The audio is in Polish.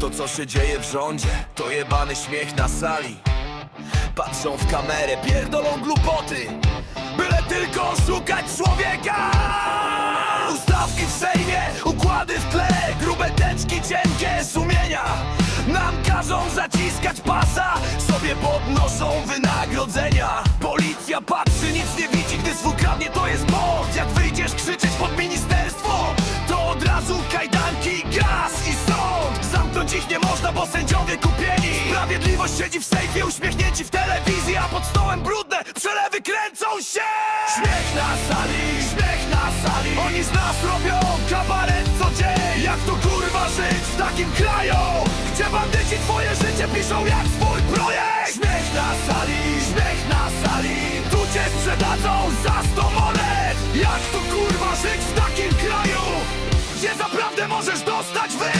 To co się dzieje w rządzie To jebany śmiech na sali. Patrzą w kamerę, pierdolą glupoty Byle tylko szukać człowieka. Ustawki w sejmie, układy w tle Grube teczki, cienkie sumienia. Nam każą zaciskać pasa Sobie podnoszą wynagrodzenia kajdanki, gaz i sąd. Zamknąć ich nie można, bo sędziowie kupieni. Sprawiedliwość siedzi w sejfie, uśmiechnięci w telewizji A pod stołem brudne przelewy kręcą się. Śmiech na sali, śmiech na sali. Oni z nas robią kabaret co dzień. Jak to kurwa żyć w takim kraju? Gdzie bandyci twoje życie piszą jak swój projekt? Śmiech na sali, śmiech na sali. Tu cię sprzedadzą za sto monet. Jak to kurwa żyć w takim możesz dostać wyrok